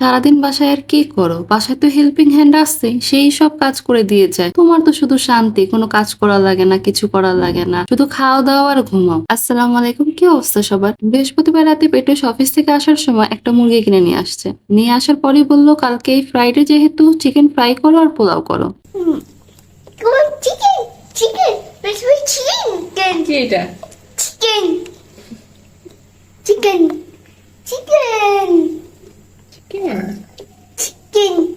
সারাদিন বাসায় আর কি করো? বাসায় তো হেল্পিং হ্যান্ড আসছে সেই সব কাজ করে দিয়ে যায়। তোমার তো শুধু শান্তি কোনো কাজ করা লাগে না কিছু করা লাগে না। শুধু খাওয়া দাওয়া আর ঘুমাও। আসসালামু আলাইকুম কি অবস্থা সবার? বৃহস্পতিবার রাতে পেটুস অফিস থেকে আসার সময় একটা মুরগি কিনে নিয়ে আসছে। নিয়ে আসার পরেই বলল কালকে এই ফ্রাইডে যেহেতু চিকেন ফ্রাই করো আর পোলাও করো। on, chicken, chicken. Let's make chicken. Chicken.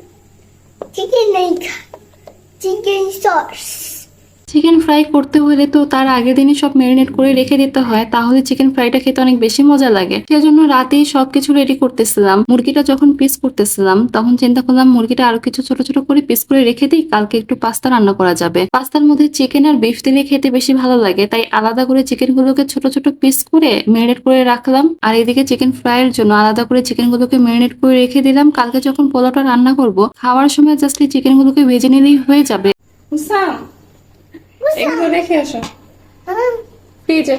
Chicken like chicken sauce. Chicken fry করতে হলে তো তার আগের দিনই সব ম্যারিনেট করে রেখে দিতে হয়, তাহলে চিকেন ফ্রাইটা খেতে অনেক বেশি মজা লাগে। সেজন্য রাতেই সবকিছু রেডি করতেছিলাম। মুরগিটা যখন পিস করতেছিলাম, তখন চিন্তা করলাম মুরগিটা আরও কিছু ছোট ছোট করে পিস করে রেখে দিই, কালকে একটু পাস্তা রান্না করা যাবে। পাস্তার মধ্যে চিকেন আর বিফ দিলে খেতে বেশি ভালো লাগে, তাই আলাদা করে চিকেন গুলোকে ছোট ছোট পিস করে ম্যারিনেট করে রাখলাম। আর এদিকে চিকেন ফ্রাইয়ের জন্য আলাদা করে চিকেন গুলোকে ম্যারিনেট করে রেখে দিলাম। কালকে যখন পোলাওটা রান্না করব, খাওয়ার সময় জাস্ট চিকেন গুলোকে ভেজে নিলেই হয়ে যাবে। এগুলো রেখে আসো। ফ্রিজে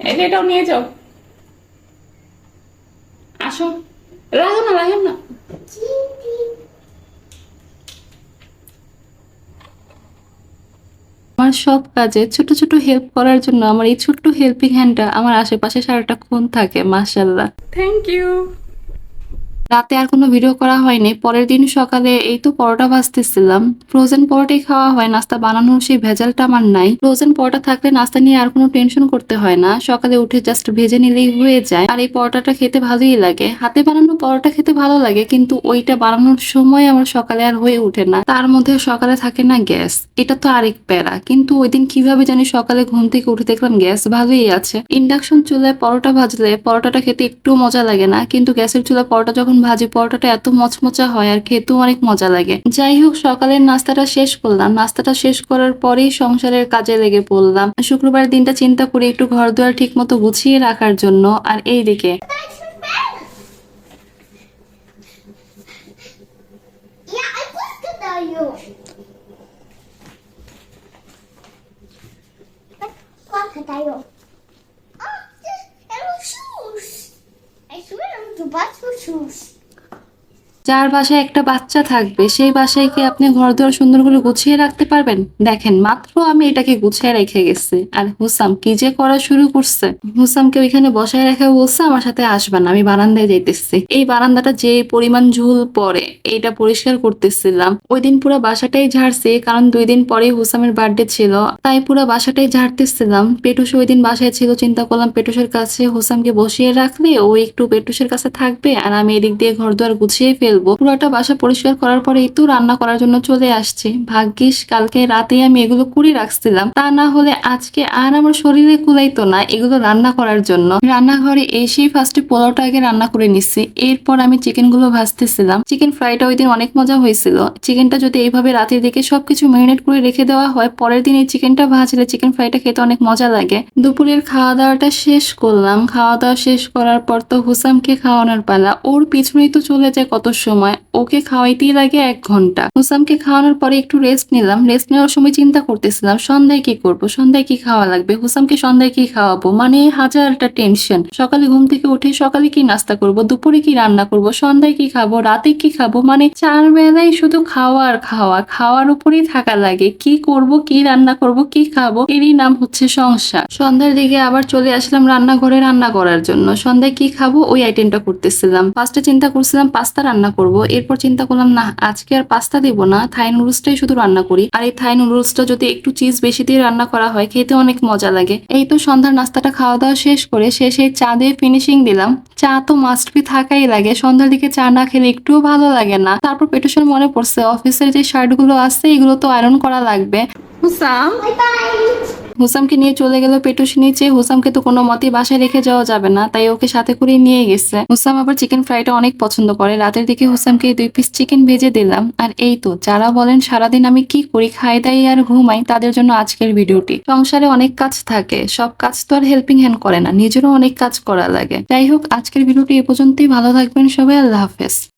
এই যে এটাও নিয়ে যাও। আসো। রাখো না রাখো না আমার সব কাজে ছোট ছোট হেল্প করার জন্য আমার এই ছোট্ট হেল্পিং হ্যান্ডটা আমার আশেপাশে সারাটা খুন থাকে মাসাল্লাহ থ্যাংক ইউ রাতে আর কোনো ভিডিও করা হয়নি। পরের দিন সকালে এই তো পরোটা ভাজতেছিলাম। ফ্রোজেন পরোটাই খাওয়া হয়, নাস্তা বানানোর সেই ভেজালটা আমার নাই। ফ্রোজেন পরোটা থাকলে নাস্তা নিয়ে আর কোনো টেনশন করতে হয় না। সকালে উঠে জাস্ট ভেজে নিলেই হয়ে যায়। আর এই পরোটাটা খেতে ভালোই লাগে। হাতে বানানো পরোটা খেতে ভালো লাগে, কিন্তু ওইটা বানানোর সময় আমার সকালে আর হয়ে ওঠে না। তার মধ্যে সকালে থাকে না গ্যাস। এটা তো আরেক প্যারা। কিন্তু ওই দিন কীভাবে জানি সকালে ঘুম থেকে উঠে দেখলাম গ্যাস ভালোই আছে। ইন্ডাকশন চুলায় পরোটা ভাজলে পরোটাটা খেতে একটু মজা লাগে না। কিন্তু গ্যাসের চুলায় পরোটা যখন ভাজি পরোটাটা এত মচমচা হয় আর খেতেও অনেক মজা লাগে। যাই হোক সকালের নাস্তাটা শেষ করলাম। নাস্তাটা শেষ করার পরেই সংসারের কাজে লেগে পড়লাম। শুক্রবার দিনটা চিন্তা করি একটু ঘর দুয়ার ঠিক মতো গুছিয়ে রাখার জন্য। আর এই দিকে। Yeah, to buy some shoes. যার বাসায় একটা বাচ্চা থাকবে, সেই বাসায় কি আপনি ঘর দুয়ার সুন্দর করে গুছিয়ে রাখতে পারবেন? দেখেন, মাত্র আমি এটাকে গুছিয়ে রেখে গেছি। আর হুসাম কি যে করা শুরু করছে? হুসামকে ওইখানে বসায় রেখে বলছে, আমার সাথে আসবেন আমি বারান্দায় যাইতেছি। এই বারান্দাটা যে পরিমাণ ঝুল পরে এইটা পরিষ্কার করতেছিলাম। ওই দিন পুরো বাসাটাই ঝাড়ছি, কারণ দুই দিন পরে হুসামের বার্থডে ছিল। তাই পুরো বাসাটাই ঝাড়তেছিলাম। পেটুস ওই দিন বাসায় ছিল, চিন্তা করলাম পেটুসের কাছে হুসামকে বসিয়ে রাখলে ও একটু পেটুসের কাছে থাকবে, আর আমি এদিক দিয়ে ঘর দুয়ার গুছিয়ে ফেলব। পুরোটা বাসা পরিষ্কার করার পরেই তো রান্না করার জন্য চলে আসছি। ভাগ্যিস কালকে রাতে আমি এগুলো করে রাখছিলাম। তা না হলে আজকে আর আমার শরীরে কুলাইতো না এগুলো রান্না করার জন্য। রান্নাঘরে এসেই ফার্স্টে পোলাওটা আগে রান্না করে নিচ্ছি এরপর আমি চিকেনগুলো ভাজতেছিলাম। চিকেন ফ্রাইটা ওই দিন অনেক মজা হয়েছিল। চিকেনটা যদি এইভাবে রাতের দিকে সবকিছু ম্যারিনেট করে রেখে দেওয়া হয়, পরের দিন এই চিকেনটা ভাজলে চিকেন ফ্রাইটা খেতে অনেক মজা লাগে। দুপুরের খাওয়া দাওয়াটা শেষ করলাম। খাওয়া দাওয়া শেষ করার পর তো হুসামকে খাওয়ানোর পালা। ওর পিছনেই তো চলে যায় কত সময় ওকে খাওয়াইতেই লাগে এক ঘণ্টা। হুসামকে খাওয়ানোর পরে একটু রেস্ট নিলাম। রেস্ট নেওয়ার সময় চিন্তা করতেছিলাম, সন্ধ্যায় কি করব? সন্ধ্যায় কি খাওয়া লাগবে? হুসামকে সন্ধ্যায় কি খাওয়াবো? মানে হাজারটা টেনশন সকালে ঘুম থেকে উঠে সকালে কি নাস্তা করব? দুপুরে কি রান্না করব? সন্ধ্যায় কি খাব? রাতে কি খাব? মানে চার বেলায় শুধু খাওয়া আর খাওয়া। খাওয়ার উপরেই থাকা লাগে। কি করব? কি রান্না করব? কি খাব? এরই নাম হচ্ছে সংসার। সন্ধ্যার দিকে আবার চলে আসলাম রান্নাঘরে রান্না করার জন্য। সন্ধ্যায় কি খাব? ওই আইটেমটা করতেছিলাম। ফার্স্টে চিন্তা করছিলাম, পাস্তা রান্না করব। এরপর চিন্তা করলাম না আজকে আর পাস্তা দিব না। থাই নুডলসটাই শুধু রান্না করি। আর এই থাই নুডলসটা যদি একটু চিজ বেশি দিয়ে রান্না করা হয় খেতে অনেক মজা লাগে। এই তো সন্ধ্যার নাস্তাটা খাওয়া দাওয়া শেষ করে শেষে চা দিয়ে ফিনিশিং দিলাম। চা তো মাস্ট বি থাকাই লাগে। সন্ধ্যার দিকে চা না খেলে একটুও ভালো লাগে না। তারপর পেটুসের মনে পড়ছে। অফিসের যে শার্টগুলো আছে এগুলো তো আয়রন করা লাগবে। হুসাম? Bye bye. হুসামকে নিয়ে চলে গেল পেটুস নিচে। হুসামকে তো কোনো মতেই বাসায় রেখে যাওয়া যাবে না, তাই ওকে সাথে করে নিয়ে গেছে। হুসাম আবার চিকেন ফ্রাইটা অনেক পছন্দ করে। রাতের দিকে হুসামকে দুই পিস চিকেন ভেজে দিলাম। আর এই তো, যারা বলেন সারাদিন আমি কি করি, খাই দাই আর ঘুমাই, তাদের জন্য আজকের ভিডিওটি। সংসারে অনেক কাজ থাকে, সব কাজ তো আর হেল্পিং হ্যান্ড করে না, নিজেরও অনেক কাজ করা লাগে। যাই হোক, আজকের ভিডিওটি এ পর্যন্তই। ভালো থাকবেন সবাই, আল্লাহ হাফেজ।